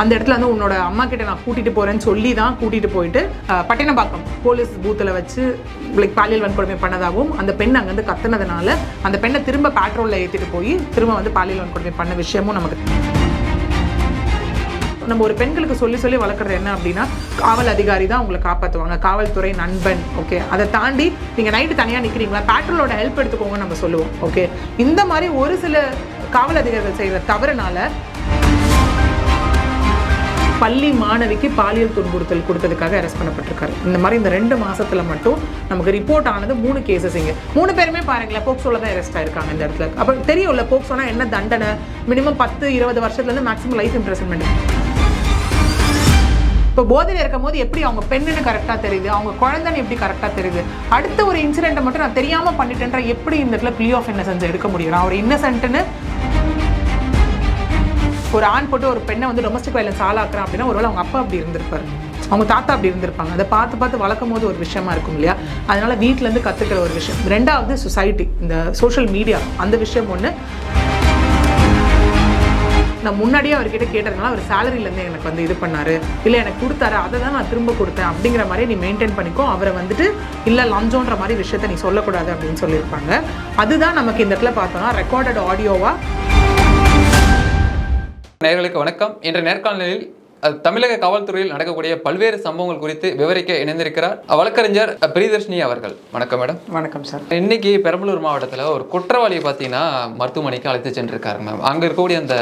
அந்த இடத்துல வந்து உன்னோட அம்மா கிட்ட நான் கூட்டிட்டு போறேன்னு சொல்லி தான் கூட்டிட்டு போயிட்டு பட்டினப்பாக்கம் போலீஸ் பூத்தில் வச்சு லைக் பாலியல் வன்கொடுமை பண்ணதாகவும் அந்த பெண் அங்கேருந்து கத்துனதுனால அந்த பெண்ணை திரும்ப பேட்ரோலில் ஏற்றிட்டு போய் திரும்ப வந்து பாலியல் வன்கொடுமை பண்ண விஷயமும் நமக்கு நம்ம ஒரு பெண்களுக்கு சொல்லி சொல்லி வளர்க்குறது என்ன அப்படின்னா காவல் அதிகாரி தான் உங்களை காப்பாற்றுவாங்க காவல்துறை நண்பன் ஓகே அதை தாண்டி நீங்கள் நைட்டு தனியாக நிற்கிறீங்களா பேட்ரோலோட ஹெல்ப் எடுத்துக்கோங்க நம்ம சொல்லுவோம் ஓகே இந்த மாதிரி ஒரு சில காவல் அதிகாரிகள் செய்கிற தவறுனால பள்ளி மாணவிக்கு பாலியல் துன்புறுத்தல் கொடுத்ததுக்காக அரெஸ்ட் பண்ணப்பட்டிருக்காரு. இந்த மாதிரி இந்த ரெண்டு மாசத்துல மட்டும் நமக்கு ரிப்போர்ட் ஆனது மூணு கேசஸ் இங்க. மூணு பேருமே பாருங்களேன் போக்சோல தான் அரெஸ்ட் ஆயிருக்காங்க இந்த இடத்துல. அப்ப தெரியும்ல போக்சோனா என்ன தண்டனை? மினிமம் பத்து இருபது வருஷத்துல இருந்து மேக்ஸிமம் லைஃப் இம்ப்ரெஸ்மெண்ட் இப்போ போதையில் இருக்கும் போது எப்படி அவங்க பெண்ணுன்னு கரெக்டாக தெரியுது? அவங்க குழந்தைன்னு எப்படி கரெக்டாக தெரியுது? அடுத்த ஒரு இன்சிடென்ட்டை மட்டும் நான் தெரியாமல் பண்ணிட்டேன்ற எப்படி இந்த இடத்துல ப்ளீ ஆஃப் இன்னசென்ஸ் எடுக்க முடியும்? நான் ஒரு இன்னசென்ட்னு ஒரு ஆண் போட்டு ஒரு பெண்ணை வந்து டொமஸ்டிக் வயலன்ஸ் ஆளாக்குறான் அப்படின்னா ஒருவேளை அவங்க அப்பா அப்படி இருந்திருப்பாரு. அவங்க தாத்தா அப்படி இருந்திருப்பாங்க. அதை பார்த்து பார்த்து வளர்க்கும் போது ஒரு விஷயமா இருக்கும் இல்லையா? அதனால வீட்டிலேருந்து இருந்து கத்துக்கிற ஒரு விஷயம். ரெண்டாவது சொசைட்டி இந்த சோஷியல் மீடியா அந்த விஷயம் ஒன்று நான் முன்னாடியே அவர்கிட்ட கேட்டதுனால அவர் சேலரியிலேருந்து எனக்கு வந்து இது பண்ணாரு. இல்லை எனக்கு கொடுத்தாரு. அதை தான் நான் திரும்ப கொடுத்தேன் அப்படிங்கிற மாதிரி நீ மெயின்டைன் பண்ணிக்கோ. அவரை வந்துட்டு இல்லை லஞ்சோன்ற மாதிரி விஷயத்த நீ சொல்லக்கூடாது அப்படின்னு சொல்லியிருப்பாங்க. அதுதான் நமக்கு இந்த இடத்துல பார்த்தோம்னா ரெக்கார்டட் ஆடியோவா நேர்களுக்கு வணக்கம். இன்ற நேர்காணலில் தமிழக காவல்துறையில் நடக்கக்கூடிய பல்வேறு சம்பவங்கள் குறித்து விவரிக்க இணைந்திருக்கிறார் வழக்கறிஞர் பிரியதர்ஷினி அவர்கள். வணக்கம் மேடம். வணக்கம் சார். இன்னைக்கு பெரம்பலூர் மாவட்டத்தில் ஒரு குற்றவாளியை பார்த்தீங்கன்னா மருத்துவமனைக்கு அழைத்து சென்றிருக்காரு மேம். அங்கே இருக்கக்கூடிய அந்த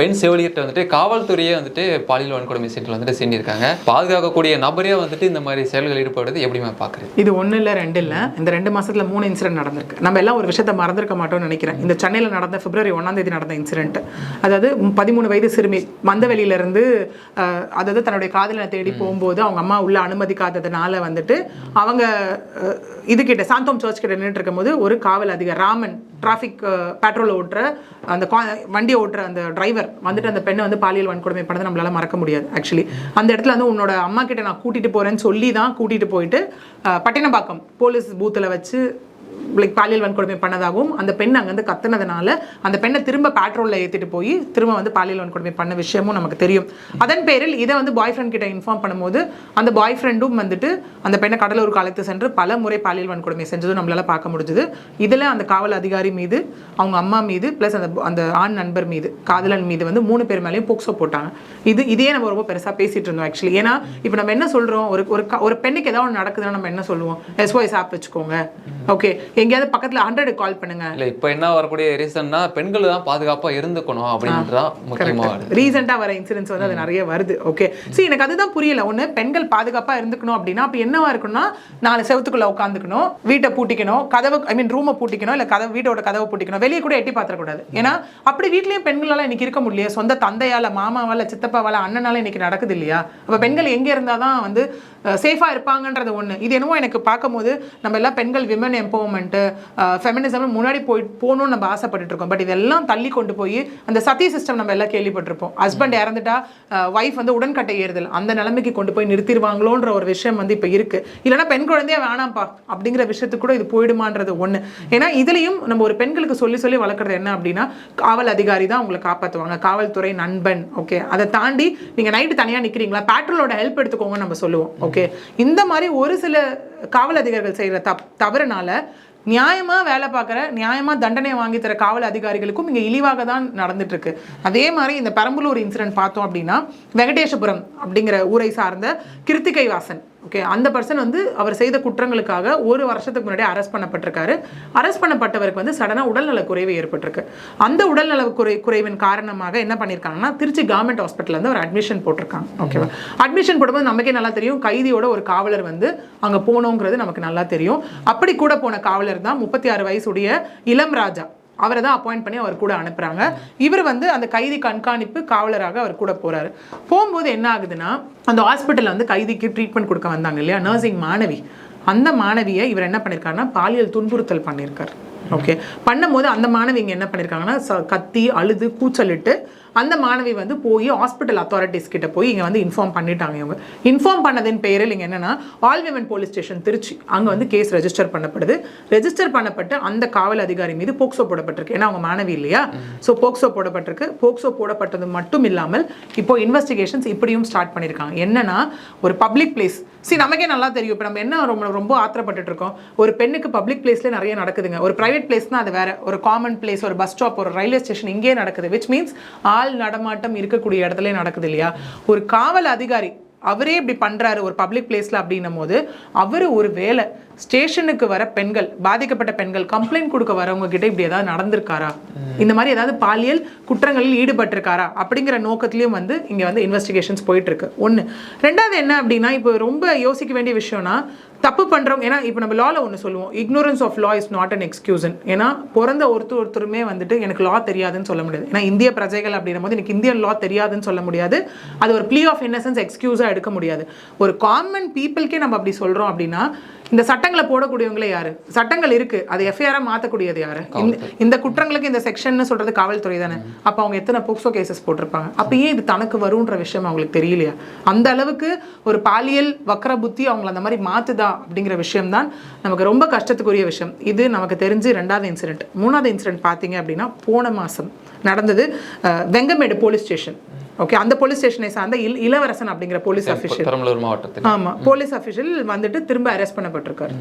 பெண் செவிலியர்கிட்ட வந்துட்டு காவல்துறையே வந்துட்டு பாலியல் வன்கொடுமை சென்டர் வந்துட்டு செஞ்சிருக்காங்க பாதுகாக்கக்கூடிய நபரே வந்துட்டு இந்த மாதிரி செயல்கள் ஈடுபடுறது எப்படி மேம் பார்க்குறது இது ஒன்று இல்லை ரெண்டு இல்லை. இந்த ரெண்டு மாசத்துல மூணு இன்சிடென்ட் நடந்திருக்கு. நம்ம எல்லாம் ஒரு விஷயத்த மறந்துருக்க மாட்டோம்னு நினைக்கிறேன். இந்த சென்னையில் நடந்த பிப்ரவரி ஒன்றாம் தேதி நடந்த இன்சிடென்ட் அதாவது பதிமூணு வயது சிறுமி மந்தவெளியிலேருந்து அதாவது தன்னுடைய காதலனை தேடி போகும்போது அவங்க அம்மா உள்ள அனுமதிக்காததுனால வந்துட்டு அவங்க இதுகிட்ட சாந்தோம் சர்ச் கிட்ட நின்றுட்டு இருக்கும்போது ஒரு காவல் அதிகாரி ராமன் டிராஃபிக் பேட்ரோல் ஓட்டுற அந்த கா- வண்டி ஓட்டுற அந்த டிரைவர் வந்துட்டு அந்த பெண்ணை வந்து பாலியல் வன்கொடுமை பண்ணதை நம்மளால மறக்க முடியாது ஆக்சுவலி அந்த இடத்துல வந்து உன்னோட அம்மா கிட்ட நான் கூட்டிட்டு போறேன்னு சொல்லி தான் கூட்டிட்டு போயிட்டு பட்டினப்பாக்கம் போலீஸ் பூத்தில் வச்சு லைக் பாலியல் வன்கொடுமை பண்ணதாகவும் அந்த பெண் அங்கேருந்து கத்துனதுனால அந்த பெண்ணை திரும்ப பேட்ரோலில் ஏற்றிட்டு போய் திரும்ப வந்து பாலியல் வன்கொடுமை பண்ண விஷயமும் நமக்கு தெரியும். அதன் பேரில் இதை வந்து பாய் ஃப்ரெண்ட் கிட்ட இன்ஃபார்ம் பண்ணும்போது அந்த பாய் ஃப்ரெண்டும் வந்துட்டு அந்த பெண்ணை கடலூர் காலத்து சென்று பல முறை பாலியல் வன்கொடுமை செஞ்சதும் நம்மளால பார்க்க முடிஞ்சுது. இதில் அந்த காவல் அதிகாரி மீது அவங்க அம்மா மீது ப்ளஸ் அந்த அந்த ஆண் நண்பர் மீது காதலன் மீது வந்து மூணு பேர் மேலேயும் போக்சோ போட்டாங்க. இது இதே நம்ம ரொம்ப பெருசாக பேசிட்டு இருந்தோம் ஆக்சுவலி ஏன்னா இப்போ நம்ம என்ன சொல்கிறோம் ஒரு ஒரு க- ஒரு பெண்ணுக்கு ஏதாவது ஒன்று நடக்குதுன்னா நம்ம என்ன சொல்லுவோம்? எஸ்ஓஎஸ் ஆப் வச்சுக்கோங்க. ஓகே எங்கேயாவது பக்கத்தில் ஹண்ட்ரட் கால் பண்ணுங்க. இல்லை இப்போ என்ன வரக்கூடிய ரீசன்னா பெண்கள் தான் பாதுகாப்பாக இருந்துக்கணும் அப்படின்றதான் முக்கியமாக ரீசெண்டாக வர இன்சிடென்ட்ஸ் வந்து அது நிறைய வருது. ஓகே சரி எனக்கு அதுதான் புரியல. ஒன்று பெண்கள் பாதுகாப்பாக இருந்துக்கணும் அப்படின்னா அப்போ என்னவா இருக்கணும்னா நாலு செவத்துக்குள்ள உட்காந்துக்கணும் வீட்டை பூட்டிக்கணும் கதவு ஐ மீன் ரூமை பூட்டிக்கணும் இல்லை கதவு வீட்டோட கதவை பூட்டிக்கணும் வெளியே கூட எட்டி பார்த்துடக்கூடாது. ஏன்னா அப்படி வீட்லேயும் பெண்களால் இன்னைக்கு இருக்க முடியலையே. சொந்த தந்தையால மாமாவால சித்தப்பாவால அண்ணனால இன்னைக்கு நடக்குது இல்லையா? அப்போ பெண்கள் எங்கே இருந்தால் தான் வந்து சேஃபாக இருப்பாங்கன்றது ஒன்று இது என்னவோ எனக்கு பார்க்கும்போது நம்ம எல்லாம் பெண்கள் விமன் எம்பவர்மெண்ட்டு ஃபெமினிசம் முன்னாடி போய் போகணும்னு நம்ம ஆசைப்பட்டுட்டு இருக்கோம். பட் இதெல்லாம் தள்ளி கொண்டு போய் அந்த சத்தி சிஸ்டம் நம்ம எல்லாம் கேள்விப்பட்டிருப்போம். ஹஸ்பண்ட் இறந்துட்டா ஒய்ஃப் வந்து உடன்கட்டை ஏறுதல். அந்த நிலைமைக்கு கொண்டு போய் நிறுத்திடுவாங்களோன்ற ஒரு விஷயம் வந்து இப்போ இருக்கு. இல்லைன்னா பெண் குழந்தையே வேணாம்ப்பா அப்படிங்கிற விஷயத்துக்கு கூட இது போயிடுமான்றது ஒன்று ஏன்னா இதுலயும் நம்ம ஒரு பெண்களுக்கு சொல்லி சொல்லி வளர்க்குறது என்ன அப்படின்னா காவல் அதிகாரி தான் உங்களை காப்பாற்றுவாங்க காவல்துறை நண்பன் ஓகே அதை தாண்டி நீங்க நைட்டு தனியா நிக்கிறீங்களா? பேட்ரோலோட ஹெல்ப் எடுத்துக்கோங்க நம்ம சொல்லுவோம் ஓகே இந்த மாதிரி ஒரு சில காவல் அதிகாரிகள் செய்யற தப் தவறுனால நியாயமாக வேலை பார்க்குற நியாயமாக தண்டனை வாங்கி தர காவல் அதிகாரிகளுக்கும் இங்கே இழிவாக தான் நடந்துட்டுருக்கு. அதே மாதிரி இந்த பெரம்பலூர் இன்சிடென்ட் பார்த்தோம் அப்படின்னா வெங்கடேஷபுரம் அப்படிங்கிற ஊரை சார்ந்த கிருத்திகை வாசன். ஓகே அந்த பர்சன் வந்து அவர் செய்த குற்றங்களுக்காக ஒரு வருஷத்துக்கு முன்னாடி அரெஸ்ட் பண்ணப்பட்டிருக்காரு. அரெஸ்ட் பண்ணப்பட்டவருக்கு வந்து சடனாக உடல்நல குறைவு ஏற்பட்டிருக்கு. அந்த உடல்நல குறை குறைவின் காரணமாக என்ன பண்ணியிருக்காங்கன்னா திருச்சி கவர்மெண்ட் ஹாஸ்பிட்டலில் வந்து ஒரு அட்மிஷன் போட்டிருக்காங்க. ஓகேவா அட்மிஷன் போடும்போது நமக்கே நல்லா தெரியும். கைதியோட ஒரு காவலர் வந்து அங்கே போனோங்கிறது நமக்கு நல்லா தெரியும். அப்படி கூட போன காவலர் தான் முப்பத்தி ஆறு வயசுடைய இளம் ராஜா. அவரை தான் அப்பாயிண்ட் பண்ணி அவர் கூட அனுப்புகிறாங்க இவர் வந்து அந்த கைதி கண்காணிப்பு காவலராக அவர் கூட போகிறாரு போகும்போது என்ன ஆகுதுன்னா அந்த ஹாஸ்பிட்டலில் வந்து கைதிக்கு ட்ரீட்மெண்ட் கொடுக்க வந்தாங்க இல்லையா? நர்சிங் மாணவி. அந்த மாணவியை இவர் என்ன பண்ணியிருக்காருன்னா பாலியல் துன்புறுத்தல் பண்ணியிருக்காரு ஓகே பண்ணும்போது அந்த மாணவிங்க என்ன பண்ணியிருக்காங்கன்னா கத்தி அழுது கூச்சலிட்டு அந்த மாணவி வந்து போய் ஹாஸ்பிட்டல் அத்தாரிட்டிஸ் கிட்ட போய் இங்கே வந்து இன்ஃபார்ம் பண்ணிட்டாங்க இவங்க. இன்ஃபார்ம் பண்ணதின் பேரில் இங்கே என்னன்னா all women police station Trichy அங்கே வந்து கேஸ் ரெஜிஸ்டர் பண்ணப்படுது. ரெஜிஸ்டர் பண்ணப்பட்டு அந்த காவல் அதிகாரி மீது போக்சோ போடப்பட்டிருக்கு. ஏன்னா அவங்க மாணவி இல்லையா? So POCSO போடப்பட்டிருக்கு. போக்சோ போடப்பட்டது மட்டும் இல்லாமல் இப்போ இன்வெஸ்டிகேஷன்ஸ் இப்படியும் ஸ்டார்ட் பண்ணியிருக்காங்க என்னன்னா ஒரு பப்ளிக் பிளேஸ் சி நமக்கே நல்லா தெரியும். இப்போ நம்ம என்ன ரொம்ப ரொம்ப ஆத்திரப்பட்டுட்டு இருக்கோம்? ஒரு பெண்ணுக்கு பப்ளிக் பிளேஸ்ல நிறைய நடக்குதுங்க. ஒரு பிரைவேட் பிளேஸ்னா அது வேற. ஒரு காமன் பிளேஸ் ஒரு பஸ் ஸ்டாப் ஒரு ரயில்வே ஸ்டேஷன் இங்கே நடக்குது. விச் மீன்ஸ் ஆல் ஆள் நடமாட்டம் இருக்கக்கூடிய இடத்துல நடக்குது இல்லையா? ஒரு காவல் அதிகாரி அவரே இப்படி பண்ணுறாரு ஒரு பப்ளிக் பிளேஸில் அப்படின்னும் போது அவர் ஒரு வேலை ஸ்டேஷனுக்கு வர பெண்கள் பாதிக்கப்பட்ட பெண்கள் கம்ப்ளைண்ட் கொடுக்க வரவங்க கிட்ட இப்படி ஏதாவது நடந்திருக்காரா? இந்த மாதிரி ஏதாவது பாலியல் குற்றங்களில் ஈடுபட்டிருக்காரா? அப்படிங்கிற நோக்கத்திலயும் வந்து இங்க வந்து இன்வெஸ்டிகேஷன்ஸ் போயிட்டு இருக்கு. ரெண்டாவது என்ன அப்படின்னா இப்போ ரொம்ப யோசிக்க வேண்டிய விஷயம்னா தப்பு பண்ணுறோம் ஏன்னா இப்போ நம்ம லாவில் ஒன்று சொல்லுவோம் ignorance of law is not an excuse ஏன்னா பிறந்த ஒருத்தர் ஒருத்தருமே வந்துட்டு எனக்கு லா தெரியாதுன்னு சொல்ல முடியாது. ஏன்னா இந்திய பிரஜைகள் அப்படின்னும் போது எனக்கு இந்தியன் லா தெரியாதுன்னு சொல்ல முடியாது. அது ஒரு ப்ளீ ஆஃப் இன்னசென்ஸ் எக்ஸ்கியூஸாக எடுக்க முடியாது. ஒரு காமன் பீப்புளுக்கே நம்ம அப்படி சொல்கிறோம் அப்படின்னா இந்த சட்டங்களை போடக்கூடியவங்களே யாரு? சட்டங்கள் இருக்கு. அது எஃப்ஐஆரா மாத்தக்கூடியது யாரு? இந்த- குற்றங்களுக்கு இந்த செக்ஷன் சொல்றது காவல்துறை தானே. அப்ப அவங்க எத்தனை போக்சோ கேசஸ் போட்டிருப்பாங்க? அப்ப ஏன் இது தனக்கு வரும்ன்ற விஷயம் அவங்களுக்கு தெரியலையா? அந்த அளவுக்கு ஒரு பாலியல் வக்கர புத்தி அவங்களை அந்த மாதிரி மாத்துதா அப்படிங்கிற விஷயம் தான் நமக்கு ரொம்ப கஷ்டத்துக்குரிய விஷயம். இது நமக்கு தெரிஞ்சு ரெண்டாவது இன்சிடென்ட் மூணாவது இன்சிடென்ட் பார்த்தீங்க அப்படின்னா போன மாசம் நடந்தது வெங்கமேடு போலீஸ் ஸ்டேஷன் ஓகே அந்த போலீஸ் ஸ்டேஷனை சார்ந்த இல் இளவரசன் அப்படிங்கிற போலீஸ் அஃபிஷியல் பெரம்பலூர் மாவட்டத்தில். ஆமா போலீஸ் அஃபிஷியல் வந்துட்டு திரும்ப அரெஸ்ட் பண்ணப்பட்டிருக்காரு.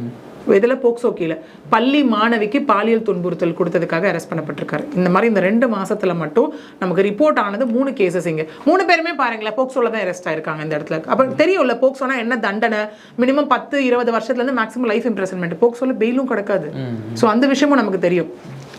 இதுல போக்சோ கீழே. பள்ளி மாணவிக்கு பாலியல் துன்புறுத்தல் கொடுத்ததுக்காக அரெஸ்ட் பண்ணப்பட்டிருக்காரு. இந்த மாதிரி இந்த ரெண்டு மாசத்துல மட்டும் நமக்கு ரிப்போர்ட் ஆனது மூணு கேசஸ் இங்க. மூணு பேருமே பாருங்களேன் போக்சோல தான் அரெஸ்ட் ஆயிருக்காங்க இந்த இடத்துல. அப்ப தெரியும்ல போக்சோனா என்ன தண்டனை? மினிமம் பத்து இருபது வருஷத்துல இருந்து மேக்ஸிமம் லைஃப் இம்ப்ரெசன்மெண்ட் போக்சோல பெயிலும் கிடக்காது. ஸோ அந்த விஷயமும் நமக்கு தெரியும்.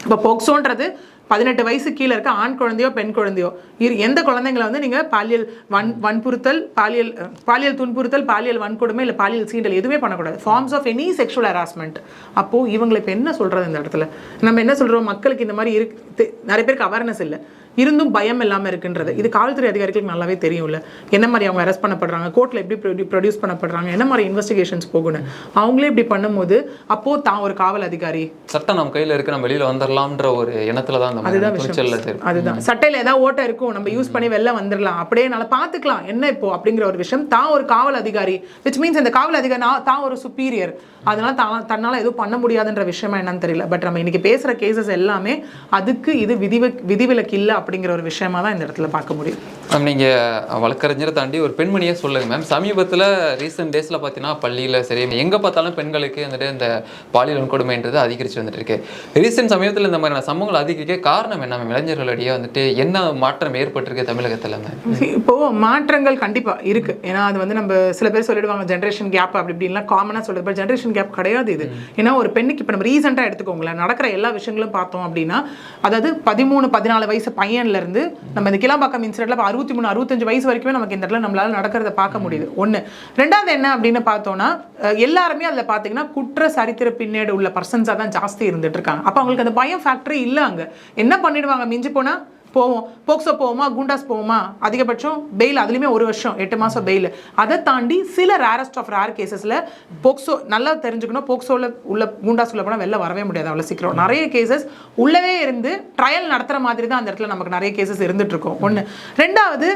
இப்போ போக்சோன்றது பதினெட்டு வயசு கீழே இருக்க ஆண் குழந்தையோ பெண் குழந்தையோ. இரு எந்த குழந்தைங்களை வந்து நீங்கள் பாலியல் வன் வன்புறுத்தல் பாலியல் பாலியல் துன்புறுத்தல் பாலியல் வன்கொடுமை இல்லை பாலியல் சீண்டல் எதுவுமே பண்ணக்கூடாது. Forms of any sexual harassment அப்போது இவங்களை இப்போ என்ன சொல்கிறது இந்த இடத்துல? நம்ம என்ன சொல்கிறோம் மக்களுக்கு இந்த மாதிரி இருக்கு நிறைய பேருக்கு அவேர்னஸ் இல்லை. இருந்தும் பயம் இல்லாமல் இருக்குன்றது. இது காவல்துறை அதிகாரிகளுக்கு நல்லாவே தெரியும்ல. என்ன மாதிரி அவங்க அரெஸ்ட் பண்ணப்படுறாங்க கோர்ட்டில் எப்படி ப்ரொடியூஸ் பண்ணப்படுறாங்க என்ன மாதிரி இன்வெஸ்டிகேஷன்ஸ் போகணும் அவங்களே இப்படி பண்ணும்போது அப்போது தான் ஒரு காவல் அதிகாரி. சட்டம் நம்ம கையில இருக்கு நம்ம வெளியில வந்துடலாம்ன்ற ஒரு எண்ணத்துல தான் அந்த அதுதான் விஷயம். அதுதான். சட்டையில ஏதாவது ஓட்டை இருக்கும் நம்ம யூஸ் பண்ணி வெளில வந்துடலாம் அப்படியே நல்லா பார்த்துக்கலாம் என்ன இப்போ? அப்படிங்கிற ஒரு விஷயம். தான் ஒரு காவல் அதிகாரி. விச் மீன்ஸ் இந்த காவல் அதிகாரி தான் ஒரு சுப்பீரியர் அதனால தான் தன்னால எதுவும் பண்ண முடியாதுன்ற விஷயமா என்னன்னு தெரியல. பட் நம்ம இன்னைக்கு பேசுற கேசஸ் எல்லாமே அதுக்கு இது விதிவி விதிவிலக்கு இல்லை அப்படிங்கிற ஒரு விஷயமா தான் இந்த இடத்துல பார்க்க முடியும். மேம் நீங்கள் வழக்கறிஞரை தாண்டி ஒரு பெண்மணியே சொல்லுங்க மேம் சமீபத்தில் ரீசெண்ட் டேஸில் பார்த்தீங்கன்னா பள்ளியில் சரி எங்கே பார்த்தாலும் பெண்களுக்கு வந்துட்டு இந்த பாலியல் வன்கொடுமைன்றது அதிகரிச்சு வந்துட்டு இருக்கு. ரீசெண்ட் சமயத்தில் இந்த மாதிரியான சம்பவங்கள் அதிகரிக்க காரணம் என்ன மேம் இளைஞர்களிடையே வந்துட்டு என்ன மாற்றம் ஏற்பட்டிருக்கு தமிழகத்தில் மேம் இப்போ மாற்றங்கள் கண்டிப்பா இருக்கு. ஏன்னா அது வந்து நம்ம சில பேர் சொல்லிடுவாங்க ஜென்ரேஷன் கேப் அப்படி இப்படின்லாம் காமனா சொல்றது. பட் ஜென்ரேஷன் கேப் கிடையாது இது. ஏன்னா ஒரு பெண்ணுக்கு இப்போ நம்ம ரீசெண்டாக எடுத்துக்கோங்களேன் நடக்கிற எல்லா விஷயங்களும் பார்த்தோம் அப்படின்னா அதாவது பதிமூணு பதினாலு வயசு பையன்ல இருந்து நம்ம இந்த கிளாம்பாக்கம் இன்சிடென்ட்ல அறுபத்தி மூணு அறுபத்தஞ்சு வயசு வரைக்குமே நமக்கு இந்த இடத்துல நம்மளால நடக்கிறத பார்க்க முடியுது. ஒன்று ரெண்டாவது என்ன அப்படின்னு பார்த்தோம்னா எல்லாருமே அதுல பாத்தீங்கன்னா குற்ற சரித்திர பின்னேடு உள்ள பர்சன்ஸாக தான் ஜாஸ்தி இருந்துட்டு இருக்காங்க. அப்போ அவங்களுக்கு அந்த பயம் ஃபேக்டரி இல்லை அங்க. என்ன பண்ணிடுவாங்க? மிஞ்சி போனா போவோம் போக்சோ போவோமா குண்டாஸ் போவோமா? அதிகபட்சம் பெயில் அதுலேயுமே ஒரு வருஷம் எட்டு மாதம் பெயில் அதை தாண்டி சில ரேரஸ்ட் ஆஃப் ரேர் கேசஸில் போக்சோ நல்லா தெரிஞ்சுக்கணும் போக்சோவில் உள்ள குண்டாஸ் உள்ள போனால் வெளில வரவே முடியாது அவ்வளோ சீக்கிரம். நிறைய கேசஸ் உள்ளவே இருந்து ட்ரையல் நடத்துகிற மாதிரி தான் அந்த இடத்துல நமக்கு நிறைய கேசஸ் இருந்துகிட்ருக்கும் ஒன்று ரெண்டாவது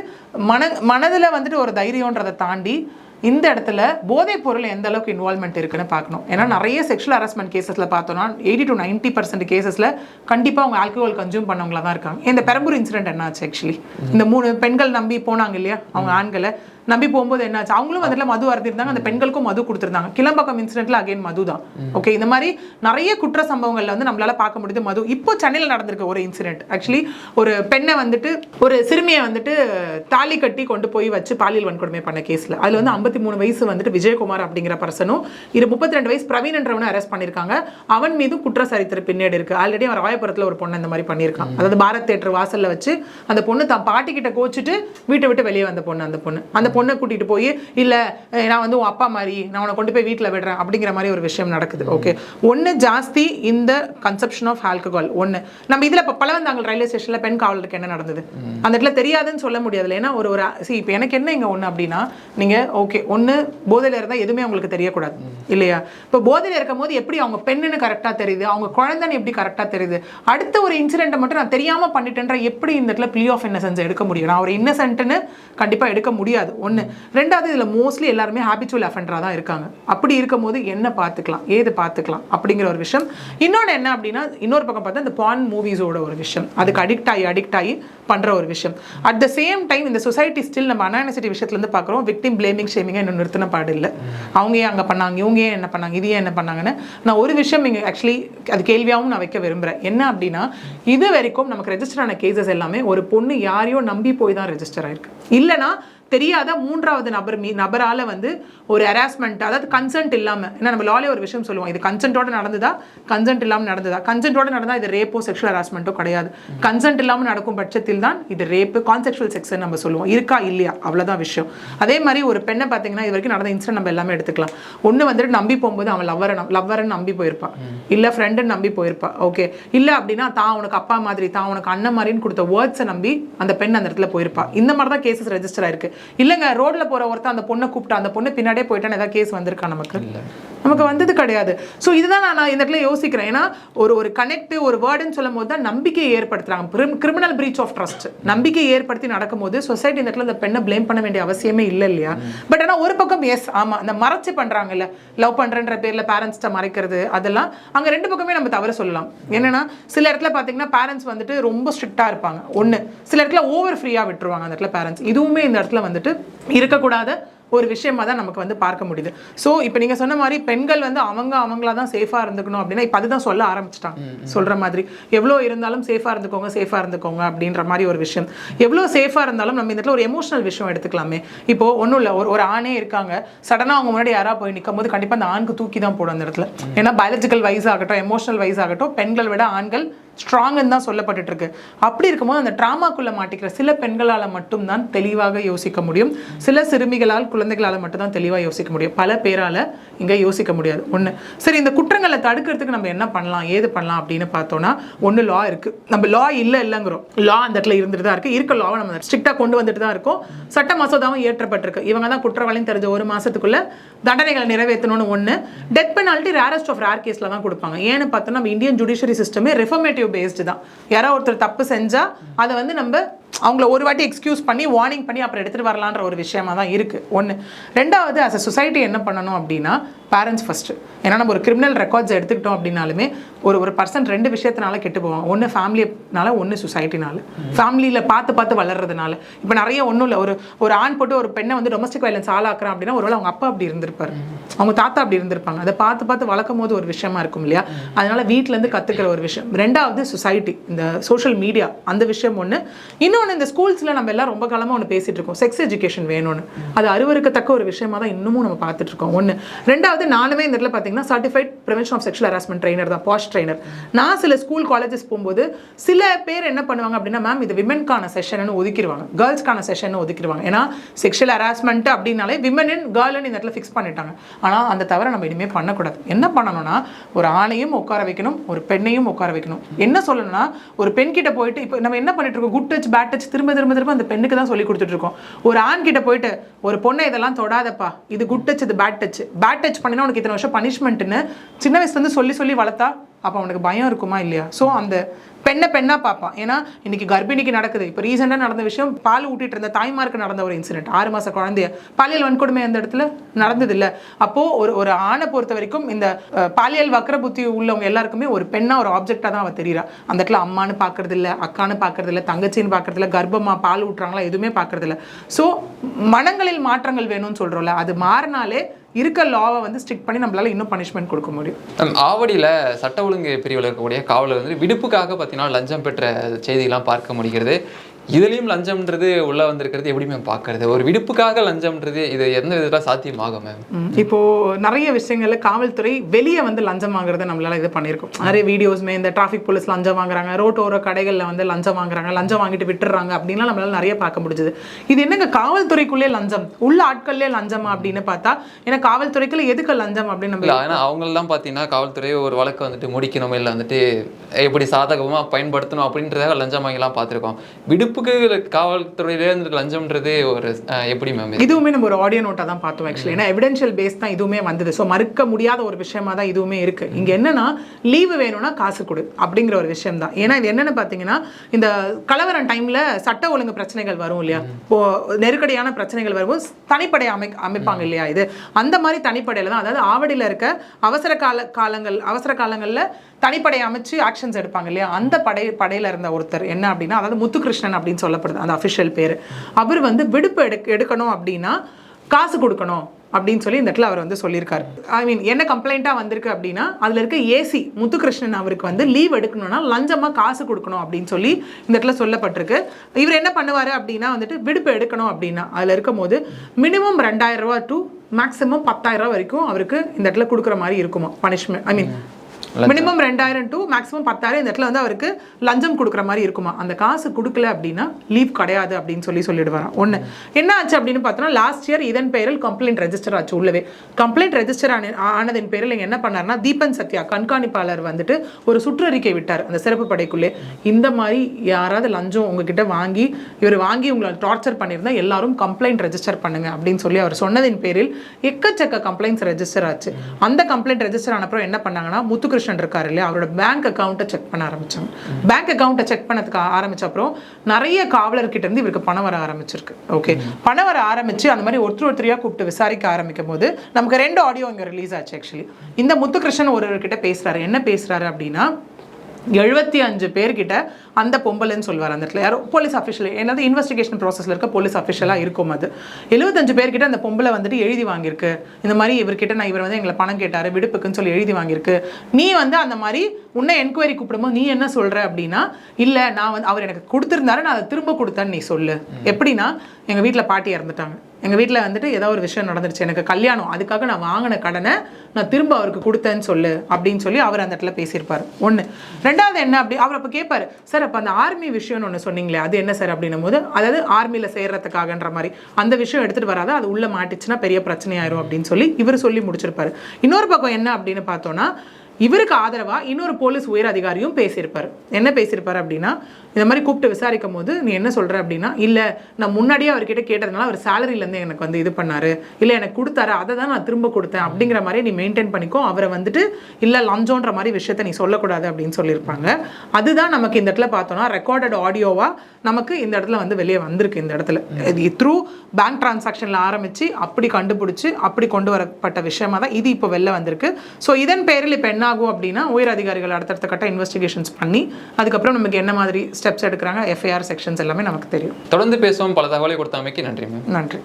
மன மனதில் வந்துட்டு ஒரு தைரியன்றதை தாண்டி இந்த இடத்துல போதைப் பொருள் எந்த அளவுக்கு இன்வால்மெண்ட் இருக்குன்னு பார்க்கணும். ஏன்னா நிறைய செக்ஷுவல் ஹராஸ்மெண்ட் கேசஸ்ல பார்த்தோம்னா எயிட்டி டு நைன்டி பர்சன்ட் கேசஸ்ல கண்டிப்பா அவங்க ஆல்கோஹால் கன்சியூம் பண்ணவங்களா தான் இருக்காங்க. இந்த பெரம்பூர் இன்சிடென்ட் என்னாச்சு ஆக்சுவலி இந்த மூணு பெண்கள் நம்பி போனாங்க இல்லையா? அவங்க ஆண்களை. நம்பி போகும்போது என்னாச்சு அவங்களும் அதில் மது அருந்திருந்தாங்க. அந்த பெண்களுக்கும் மது கொடுத்துருந்தாங்க. கிளம்பாக்கம் இன்சிடென்ட்ல அகைன் மது தான். ஓகே இந்த மாதிரி நிறைய குற்ற சம்பவங்கள்ல வந்து நம்மளால பார்க்க முடியுது மது. இப்போ சென்னையில் நடந்திருக்கு ஒரு இன்சிடென்ட் ஆக்சுவலி ஒரு பெண்ணை வந்துட்டு ஒரு சிறுமியை வந்துட்டு தாலி கட்டி கொண்டு போய் வச்சு பாலியல் வன்கொடுமை பண்ண கேஸ்ல அதுல வந்து ஐம்பத்தி மூணு வயசு வந்துட்டு விஜயகுமார் அப்படிங்கிற பர்சனும் இரு முப்பத்தி ரெண்டு வயசு பிரவீன்ன்றவனை அரெஸ்ட் பண்ணியிருக்காங்க. அவன் மீது குற்ற சரித்திர பின்னாடி இருக்கு. ஆல்ரெடி அவன் ராயபுரத்துல ஒரு பொண்ணு இந்த மாதிரி பண்ணியிருக்கான். அதாவது பாரத் தேட்டர் வாசல்ல வச்சு அந்த பொண்ணு தான் பாட்டி கிட்ட கோச்சிட்டு வீட்டை விட்டு வெளியே வந்த பொண்ணு அந்த பொண்ணு. அந்த பொண்ணை கூட்டிட்டு போய் இல்ல நான் வந்து உன் அப்பா மாதிரி நான் உன்னை கொண்டு போய் வீட்ல விடுறேன் அப்படிங்கிற மாதிரி ஒரு விஷயம் நடக்குது. ஓகே ஒண்ணு ஜாஸ்தி இந்த கன்செப்ஷன் ஆஃப் ஆல்கஹால் ஒண்ணு. நம்ம இதுல இப்போ பலவந்தாங்கல் ரயில்வே ஸ்டேஷன்ல பெண் காவலருக்கு என்ன நடந்தது? அந்த இடத்துல தெரியாதுன்னு சொல்ல முடியாதுல்ல. ஏன்னா ஒரு ஒரு சி இப்போ எனக்கு என்ன இங்க ஒண்ணு அப்படின்னா நீங்க ஓகே ஒன்று போதையில் இருந்தால் எதுவுமே அவங்களுக்கு தெரியக்கூடாது. இல்லையா? இப்போ போதையில் இருக்கும் போது எப்படி அவங்க பெண்ணுன்னு கரெக்டாக தெரியுது? அவங்க குழந்தைன்னு எப்படி கரெக்டாக தெரியுது? அடுத்த ஒரு இன்சிடென்ட்டை மட்டும் நான் தெரியாமல் பண்ணிட்டேன்ற எப்படி இந்த இடத்துல ப்ளீ ஆஃப் இன்னசென்ஸ் எடுக்க முடியும்? நான் ஒரு இன்னசென்ட்னு கண்டிப்பாக எடுக்க முடியாது. ஒன்று ரெண்டாவது இதில் மோஸ்ட்லி எல்லாருமே ஹேபிச்சுவல் அஃபெண்டராக தான் இருக்காங்க. அப்படி இருக்கும்போது என்ன பார்த்துக்கலாம்? ஏது பார்த்துக்கலாம்? அப்படிங்கிற ஒரு விஷயம். இன்னொன்று என்ன அப்படின்னா இன்னொரு பக்கம் பார்த்தா இந்த பான் மூவிஸோட ஒரு விஷயம். அதுக்கு அடிக்ட் ஆகி அடிக்ட் ஆகி பண்ணுற ஒரு விஷயம். அட் த சேம் டைம் இந்த சொசைட்டி ஸ்டில் நம்ம அனானிசிட்டி விஷயத்துலேருந்து பார்க்குறோம். விக்டிம் பிளேமிங் ஷேமிங் இன்னும் நிறுத்தின பாடு இல்லை. அவங்க ஏன் அங்கே பண்ணாங்க? இவங்க ஏன் என்ன பண்ணாங்க? இது ஏன் என்ன பண்ணாங்கன்னு நான் ஒரு விஷயம் இங்கே ஆக்சுவலி அது கேள்வியாகவும் நான் வைக்க விரும்புகிறேன் என்ன அப்படின்னா இது வரைக்கும் நமக்கு ரெஜிஸ்டர் ஆன கேசஸ் எல்லாமே ஒரு பொண்ணு யாரையோ நம்பி போய் தான் ரெஜிஸ்டர் ஆயிருக்கு. இல்லைனா தெரியாத மூன்றாவது நபர் மீ நபரால் வந்து ஒரு ஹராஸ்மெண்ட் அதாவது கன்சென்ட் இல்லாமல் ஏன்னா நம்ம லாலே ஒரு விஷயம் சொல்லுவோம் இது கன்சென்ட்டோட நடந்ததா? கன்சென்ட் இல்லாமல் நடந்ததா? கன்சென்ட்டோட நடந்தால் இது ரேப்போ செக்ஷுவல் ஹராஸ்மெண்ட்டோ கிடையாது. கன்சென்ட் இல்லாமல் நடக்கும் பட்சத்தில் தான் இது ரேப்பு கான்செக்ஷுவல் செக்ஷன் நம்ம சொல்லுவோம். இருக்கா இல்லையா? அவ்வளோதான் விஷயம். அதே மாதிரி ஒரு பெண்ணை பார்த்தீங்கன்னா இது வரைக்கும் நடந்த இன்சிடென்ட் நம்ம எல்லாமே எடுத்துக்கலாம். ஒன்று வந்துட்டு நம்பி போகும்போது அவன் லவ்வரை லவ்வரன் நம்பி போயிருப்பான் இல்லை ஃப்ரெண்டுன்னு நம்பி போயிருப்பா. ஓகே இல்லை அப்படின்னா தான் உனக்கு அப்பா மாதிரி தான் உனக்கு அண்ணன் மாதிரின்னு கொடுத்த வேர்ட்ஸை நம்பி அந்த பெண் அந்த இடத்துல போயிருப்பா. இந்த மாதிரி தான் கேசஸ் ரெஜிஸ்டர் ஆயிருக்கு. இல்லைங்க ரோட்ல போற ஒருத்தன் அந்த பொண்ணை கூப்பிட்டா அந்த பொண்ணு பின்னாடியே போயிட்டான்னு ஏதாவது கேஸ் வந்திருக்கா நமக்கு? நமக்கு வந்தது கிடையாது. ஸோ இதுதான் நான் இந்த இடத்துல யோசிக்கிறேன். ஏன்னா ஒரு ஒரு கனெக்ட் ஒரு வேர்டுன்னு சொல்லும் போது தான் நம்பிக்கையை ஏற்படுத்துறாங்க. கிரிமினல் பிரீச் ஆஃப் ட்ரஸ்ட் நம்பிக்கை ஏற்படுத்தி நடக்கும்போது சொசைட்டி இந்த இடத்துல இந்த பெண்ணை ப்ளேம் பண்ண வேண்டிய அவசியமே இல்லை இல்லையா? பட் ஆனால் ஒரு பக்கம் எஸ் ஆமாம் இந்த மறைச்சு பண்ணுறாங்கல்ல லவ் பண்ணுறன்ற பேரில் பேரண்ட்ஸ்ட்ட மறைக்கிறது அதெல்லாம் அங்கே ரெண்டு பக்கமே நம்ம தவறு சொல்லலாம். என்னென்னா சில இடத்துல பார்த்தீங்கன்னா பேரண்ட்ஸ் வந்துட்டு ரொம்ப ஸ்ட்ரிக்டாக இருப்பாங்க. ஒன்று சில இடத்துல ஓவர் ஃப்ரீயாக விட்டுருவாங்க அந்த இடத்துல பேரண்ட்ஸ் இதுவுமே இந்த இடத்துல வந்துட்டு இருக்கக்கூடாத. ஒரு விஷயமா தான் நமக்கு வந்து பார்க்க முடியுது. ஸோ இப்போ நீங்க சொன்ன மாதிரி பெண்கள் வந்து அவங்க அவங்களா தான் சேஃபா இருந்துக்கணும் அப்படின்னா இப்போ அதுதான் சொல்ல ஆரம்பிச்சிட்டாங்க. சொல்ற மாதிரி எவ்வளோ இருந்தாலும் சேஃபா இருந்துக்கோங்க சேஃபா இருந்துக்கோங்க அப்படின்ற மாதிரி ஒரு விஷயம். எவ்வளோ சேஃபா இருந்தாலும் நம்ம இந்த இடத்துல ஒரு எமோஷனல் விஷயம் எடுத்துக்கலாமே. இப்போ ஒன்றும் இல்லை ஒரு ஒரு ஆணே இருக்காங்க சடனாக அவங்க முன்னாடி யாரா போய் நிற்கும் போது கண்டிப்பாக அந்த ஆணுக்கு தூக்கி தான் போடும் அந்த இடத்துல. ஏன்னா பயாலஜிக்கல் வைஸ் ஆகட்டும் எமோஷனல் வைஸ் ஆகட்டும் பெண்கள் விட ஆண்கள் ஸ்ட்ராங்குன்னு தான் சொல்லப்பட்டுட்டு இருக்கு அப்படி இருக்கும்போது அந்த ட்ராமாக்குள்ள மாட்டிக்கிற சில பெண்களால் மட்டும்தான் தெளிவாக யோசிக்க முடியும். சில சிறுமிகளால் குழந்தைகளால் மட்டும்தான் தெளிவாக யோசிக்க முடியும். பல பேரால இங்கே யோசிக்க முடியாது. ஒன்று சரி இந்த குற்றங்களை தடுக்கிறதுக்கு நம்ம என்ன பண்ணலாம்? ஏது பண்ணலாம் அப்படின்னு பார்த்தோம்னா ஒன்று லா இருக்கு. நம்ம லா இல்லை இல்லைங்கிறோம். லா அந்த இடத்துல இருந்துட்டு தான் இருக்கு. இருக்க லாவை நம்ம ஸ்ட்ரிக்டாக கொண்டு வந்துட்டு தான் இருக்கும். சட்ட மசோதாவும் ஏற்றப்பட்டிருக்கு இவங்க தான் குற்றவாளின்னு தெரிஞ்ச ஒரு மாசத்துக்குள்ள தண்டனைகளை நிறைவேற்றணும்னு ஒன்று death penalty rarest of rare கேஸ்ல தான் கொடுப்பாங்க. ஏன்னு பார்த்தோம்னா நம்ம இந்தியன் ஜுடிஷியரி சிஸ்டமே ரெஃபர்மேட்டிவ் பேஸ்டு தான். யாராவது ஒருத்தர் தப்பு செஞ்சா அதை வந்து நம்ம அவங்கள ஒரு வாட்டி எக்ஸ்கியூஸ் பண்ணி வார்னிங் பண்ணி அப்புறம் எடுத்துகிட்டு வரலான்ற ஒரு விஷயமா தான் இருக்கு. ஒன்று ரெண்டாவது அஸ் அ சொசைட்டி என்ன பண்ணணும் அப்படின்னா பேரண்ட்ஸ் ஃபஸ்ட்டு ஏன்னா நம்ம ஒரு கிரிமினல் ரெக்கார்ட்ஸ் எடுத்துக்கிட்டோம் அப்படின்னாலுமே ஒரு ஒரு பர்சன் ரெண்டு விஷயத்தினால கெட்டு போவாங்க ஒன்று ஃபேமிலினால ஒன்று சொசைட்டினால ஃபேமிலியில் பார்த்து பார்த்து வளர்றதுனால. இப்போ நிறைய ஒன்றும் இல்லை. ஒரு ஒரு ஆண் போட்டு ஒரு பெண்ணை வந்து டொமஸ்டிக் வயலன்ஸ் ஆளாக்குறான் அப்படின்னா ஒருவேளை அவங்க அப்பா அப்படி இருந்திருப்பாரு. அவங்க தாத்தா அப்படி இருந்திருப்பாங்க. அதை பார்த்து பார்த்து வளர்க்கும் போது ஒரு விஷயமா இருக்கும் இல்லையா? அதனால வீட்டிலேருந்து கற்றுக்கிற ஒரு விஷயம். ரெண்டாவது சொசைட்டி இந்த சோஷியல் மீடியா அந்த விஷயம் ஒன்று இன்னொன்று இந்த ஸ்கூல்ஸில் நம்ம எல்லாம் ரொம்ப காலமாக ஒன்று பேசிகிட்டு இருக்கோம். செக்ஸ் எஜுகேஷன் வேணும்னு. அது அருவருக்கத்தக்க ஒரு விஷயமா தான் இன்னமும் நம்ம பார்த்துட்டு இருக்கோம். ஒன்று ரெண்டாவது அதாவது நானுமே இந்த இடத்துல பார்த்தீங்கன்னா certified prevention of sexual harassment trainer தான் பாஸ்ட் ட்ரைனர் நான் சில ஸ்கூல் காலேஜஸ் போகும்போது சில பேர் என்ன பண்ணுவாங்க அப்படின்னா மேம் இது விமென்கான செஷன்னு ஒதுக்கிடுவாங்க. கேர்ள்ஸ்க்கான செஷன் ஒதுக்கிடுவாங்க. ஏன்னா செக்ஷுவல் ஹராஸ்மெண்ட் அப்படின்னாலே விமன் அண்ட் கேர்ள்னு இந்த இடத்துல ஃபிக்ஸ் பண்ணிட்டாங்க. ஆனால் அந்த தவிர நம்ம இனிமேல் பண்ணக்கூடாது. என்ன பண்ணணும்னா ஒரு ஆணையும் உட்கார வைக்கணும் ஒரு பெண்ணையும் உட்கார வைக்கணும். என்ன சொல்லணும்னா ஒரு பெண் கிட்ட போயிட்டு இப்போ நம்ம என்ன பண்ணிட்டு இருக்கோம் குட் டச் பேட் டச் திரும்ப திரும்ப திரும்ப அந்த பெண்ணுக்கு தான் சொல்லி கொடுத்துட்டு இருக்கோம் ஒரு ஆண் கிட்ட போயிட்டு ஒரு பொண்ணை இதெல்லாம் தொடாதப்பா. இது குட் டச் இது பேட் டச் பேட் டச் பண்ண பண்ணினா உனக்கு இத்தனை வருஷம் பனிஷ்மெண்ட்டுன்னு சின்ன வயசுலேருந்து சொல்லி சொல்லி வளர்த்தா அப்போ அவனுக்கு பயம் இருக்குமா இல்லையா? ஸோ அந்த பெண்ணை பெண்ணாக பார்ப்பான். ஏன்னா இன்றைக்கி கர்ப்பிணிக்கு நடக்குது. இப்போ ரீசெண்டாக நடந்த விஷயம் பால் ஊட்டிகிட்டு இருந்த தாய்மாருக்கு நடந்த ஒரு இன்சிடென்ட் ஆறு மாத குழந்தைய பாலியல் வன்கொடுமை அந்த இடத்துல? நடந்தது இல்லை அப்போது ஒரு ஒரு ஆணை பொறுத்த வரைக்கும் இந்த பாலியல் வக்கர புத்தி உள்ளவங்க எல்லாருக்குமே ஒரு பெண்ணாக ஒரு ஆப்ஜெக்டாக தான் அவ தெரியுறா. அந்த இடத்துல அம்மான்னு பார்க்கறது இல்லை அக்கான்னு பார்க்கறது தங்கச்சின்னு பார்க்கறது கர்ப்பமாக பால் ஊட்டுறாங்களா எதுவுமே பார்க்கறதில்ல. ஸோ மனங்களில் மாற்றங்கள் வேணும்னு சொல்கிறோம்ல அது மாறினாலே இருக்க லாவை வந்து ஸ்ட்ரிக் பண்ணி நம்மளால இன்னும் பனிஷ்மெண்ட் கொடுக்க முடியும். ஆவடியில் சட்ட ஒழுங்கு பிரிவில் இருக்கக்கூடிய காவலர் வந்து விடுப்புக்காக பார்த்தீங்கன்னா லஞ்சம் பெற்ற செய்திகள்லாம் பார்க்க முடிகிறது. இதுலயும் லஞ்சம்ன்றது உள்ள வந்திருக்கிறது எப்படி மேம் பார்க்கறது? ஒரு விடுப்புக்காக லஞ்சம்ன்றது இது எந்த விதத்தில் சாத்தியமாகும் மேம்? ம், இப்போ நிறைய விஷயங்கள்ல காவல்துறை வெளியே வந்து லஞ்சம் வாங்குறத நம்மளால இது பண்ணியிருக்கோம். நிறைய வீடியோஸ்மே இந்த டிராஃபிக் போலீஸ் லஞ்சம் வாங்குறாங்க ரோட்டோர கடைகளில் வந்து லஞ்சம் வாங்குறாங்க லஞ்சம் வாங்கிட்டு விட்டுறாங்க அப்படின்லாம் நம்மளால நிறைய பார்க்க முடிஞ்சது. இது என்னங்க காவல்துறைக்குள்ளே லஞ்சம் உள்ள ஆட்கள்லே லஞ்சமா அப்படின்னு பார்த்தா ஏன்னா காவல்துறைக்குள்ள எதுக்கு லஞ்சம் அப்படின்னு நம்ம ஆனால் அவங்களெல்லாம் பார்த்தீங்கன்னா காவல்துறை ஒரு வழக்கு வந்துட்டு முடிக்கணும் இல்லை வந்துட்டு எப்படி சாதகமாக பயன்படுத்தணும் அப்படின்றதாக லஞ்சம் வாங்கிலாம் பார்த்துருக்கோம். விடுப்புக்கு காவல்துறையிலேருந்து லஞ்சம்ன்றது ஒரு எப்படி மேம் இதுவுமே நம்ம ஒரு ஆடியோ நோட்டா தான் பார்த்தோம் ஆக்சுவலி ஏன்னா எவிடென்ஷியல் பேஸ் தான் இதுவுமே வந்தது. ஸோ மறுக்க முடியாத ஒரு விஷயமா தான் இதுவுமே இருக்கு. இங்க என்னன்னா லீவு வேணும்னா காசு கொடு அப்படிங்கிற ஒரு விஷயம் தான். ஏன்னா இது என்னன்னு பார்த்தீங்கன்னா இந்த கலவரம் டைம்ல சட்ட ஒழுங்கு பிரச்சனைகள் வரும் இல்லையா? இப்போ நெருக்கடியான பிரச்சனைகள் வரும்போது தனிப்படை அமை அமைப்பாங்க இல்லையா இது? அந்த மாதிரி தனிப்படையில தான் அதாவது ஆவடியில் இருக்க அவசர கால காலங்கள் அவசர காலங்களில் தனிப்படை அமைச்சு ஆக்ஷன்ஸ் எடுப்பாங்க இல்லையா? அந்த படை படையில இருந்த ஒருத்தர் என்ன அப்படின்னா அதாவது முத்துகிருஷ்ணன் அப்படின்னு சொல்லப்படுது அந்த அஃபிஷியல் பேர். அவர் வந்து விடுப்பு எடுக்க எடுக்கணும் அப்படின்னா காசு கொடுக்கணும் அப்படின்னு சொல்லி இந்த இடத்துல அவர் வந்து சொல்லியிருக்காரு. ஐ மீன் என்ன கம்ப்ளைண்ட்டாக வந்திருக்கு அப்படின்னா அதில் இருக்க ஏசி முத்துகிருஷ்ணன் அவருக்கு வந்து லீவ் எடுக்கணும்னா லஞ்சமாக காசு கொடுக்கணும் அப்படின்னு சொல்லி இந்த இடத்துல சொல்லப்பட்டிருக்கு. இவர் என்ன பண்ணுவார் அப்படின்னா வந்துட்டு விடுப்பு எடுக்கணும் அப்படின்னா அதில் இருக்கும் போது மினிமம் ரெண்டாயிரம் ரூபா டு மேக்ஸிமம் பத்தாயிரம் ரூபா வரைக்கும் அவருக்கு இந்த இடத்துல கொடுக்குற மாதிரி இருக்குமா பனிஷ்மெண்ட் ஐ மீன் மினிமம் ரெண்டாயிரம் டு மேக்ஸிமம் பத்தாயிரம் இந்த இடத்துல வந்து அவருக்கு லஞ்சம் கொடுக்குற மாதிரி இருக்குமா? அந்த காசு கொடுக்கல அப்படின்னா லீவ் கிடையாது அப்படின்னு சொல்லி சொல்லிடுவாராம் ஒன்று என்ன ஆச்சு அப்படின்னு பார்த்தோன்னா லாஸ்ட் இயர் இதன் பெயரில் கம்ப்ளைண்ட் ரெஜிஸ்டர் ஆச்சு உள்ளவே. கம்ப்ளைண்ட் ரெஜிஸ்டர் ஆன ஆனதின் பேரில் என்ன பண்ணாருன்னா தீபன் சத்யா கண்காணிப்பாளர் வந்துட்டு ஒரு சுற்றறிக்கை விட்டார் அந்த சிறப்பு படைக்குள்ளே. இந்த மாதிரி யாராவது லஞ்சம் உங்ககிட்ட வாங்கி இவர் வாங்கி உங்களை டார்ச்சர் பண்ணியிருந்தா எல்லாரும் கம்ப்ளைண்ட் ரெஜிஸ்டர் பண்ணுங்க அப்படின்னு சொல்லி அவர் சொன்னதின் பேரில் எக்கச்சக்க கம்ப்ளைண்ட்ஸ் ரெஜிஸ்டர் ஆச்சு. அந்த கம்ப்ளைண்ட் ரெஜிஸ்டர் ஆன அப்புறம் என்ன பண்ணாங்கன்னா முத்துகிருஷ்ணன் இருக்கார் இல்லையா? அவரோட பேங்க் அக்கௌண்ட்டை செக் பண்ண ஆரம்பிச்சாங்க. பேங்க் அக்கௌண்ட்டை செக் பண்ணதுக்கு ஆரம்பிச்ச அப்புறம் நிறைய காவலர்கிட்ட இருந்து இவருக்கு பணம் வர ஆரம்பிச்சிருக்கு. ஓகே பணம் வர ஆரம்பிச்சு அந்த மாதிரி ஒருத்தர் ஒருத்தரையாக கூப்பிட்டு விசாரிக்க ஆரம்பிக்கும் போது நமக்கு ரெண்டு ஆடியோ இங்க ரிலீஸ் ஆச்சு ஆக்சுவலி இந்த முத்துகிருஷ்ணன் ஒருவர்கிட்ட பேசுகிறாரு என்ன பேசுறாரு அப்படின்னா எழுபத்தி அஞ்சு பேர்கிட்ட அந்த பொம்பளைன்னு சொல்லுவார் அந்த இடத்துல. யாரோ போலீஸ் அஃபிஷியல் என்னது இன்வெஸ்டிகேஷன் ப்ராசஸில் இருக்க போலீஸ் அஃபிஷியலாக இருக்கும் அது. எழுபத்தஞ்சு பேர்கிட்ட அந்த பொம்பளை வந்துட்டு எழுதி வாங்கியிருக்கு. இந்த மாதிரி இவர்கிட்ட நான் இவர் வந்து எங்களை பணம் கேட்டார் விடுப்புக்குன்னு சொல்லி எழுதி வாங்கியிருக்கு. நீ வந்து அந்த மாதிரி உன்னை என்கொயரி கூப்பிடும்போது நீ என்ன சொல்ற அப்படின்னா இல்லை நான் வந்து அவர் எனக்கு கொடுத்துருந்தாரு நான் அதை திரும்ப கொடுத்தேன்னு நீ சொல்லு. எப்படின்னா எங்கள் வீட்டில் பாட்டி இறந்துட்டாங்க. எங்கள் வீட்டில் வந்துட்டு ஏதோ ஒரு விஷயம் நடந்துருச்சு. எனக்கு கல்யாணம் அதுக்காக நான் வாங்கின கடனை நான் திரும்ப அவருக்கு கொடுத்தேன்னு சொல்லு அப்படின்னு சொல்லி அவர் அந்த இடத்துல பேசியிருப்பார். ஒன்று ரெண்டாவது என்ன அப்படி அவர் அப்போ கேட்பாரு சார் அப்போ அந்த ஆர்மி விஷயம்னு ஒன்று சொன்னீங்களே அது என்ன சார் அப்படின்னும் போது அதாவது ஆர்மியில் சேர்றதுக்காகன்ற மாதிரி. அந்த விஷயம் எடுத்துகிட்டு வராத அது உள்ளே மாட்டிச்சுன்னா பெரிய பிரச்சனையாயிரும் அப்படின்னு சொல்லி இவர் சொல்லி முடிச்சிருப்பாரு. இன்னொரு பக்கம் என்ன அப்படின்னு பார்த்தோன்னா இவருக்கு ஆதரவாக இன்னொரு போலீஸ் உயர் அதிகாரியும் பேசியிருப்பார். என்ன பேசியிருப்பார் அப்படின்னா இந்த மாதிரி கூப்பிட்டு விசாரிக்கும் போது நீ என்ன சொல்கிற அப்படின்னா இல்லை நான் முன்னாடியே அவர்கிட்ட கேட்டதுனால அவர் சேலரியிலேருந்து எனக்கு வந்து இது பண்ணார். இல்லை எனக்கு கொடுத்தாரு. அதை தான் நான் திரும்ப கொடுத்தேன். அப்படிங்கிற மாதிரி நீ மெயின்டைன் பண்ணிக்கோ. அவரை வந்துட்டு இல்லை லஞ்சோன்ற மாதிரி விஷயத்த நீ சொல்லக்கூடாது அப்படின்னு சொல்லியிருப்பாங்க. அதுதான் நமக்கு இந்த இடத்துல பார்த்தோம்னா ரெக்கார்டட் ஆடியோவாக நமக்கு இந்த இடத்துல வந்து வெளியே வந்திருக்கு இந்த இடத்துல. இது த்ரூ பேங்க் டிரான்சாக்ஷனில் ஆரம்பித்து அப்படி கண்டுபிடிச்சி அப்படி கொண்டு வரப்பட்ட விஷயமா தான் இது இப்போ வெளில வந்திருக்கு. ஸோ இதன் பேரில் இப்போ என்ன ஆகும் அப்படின்னா உயர் அதிகாரிகள் அடுத்தடுத்த கட்ட இன்வெஸ்டிகேஷன்ஸ் பண்ணி அதுக்கப்புறம் நமக்கு என்ன மாதிரி ஸ்டெப்ஸ் எடுக்கிறாங்க எஃப்ஐஆர் செக்ஷன்ஸ் எல்லாமே நமக்கு தெரியும். தொடர்ந்து பேசுவோம். பல தகவலை கொடுத்தமைக்கு நன்றி மேம் நன்றி.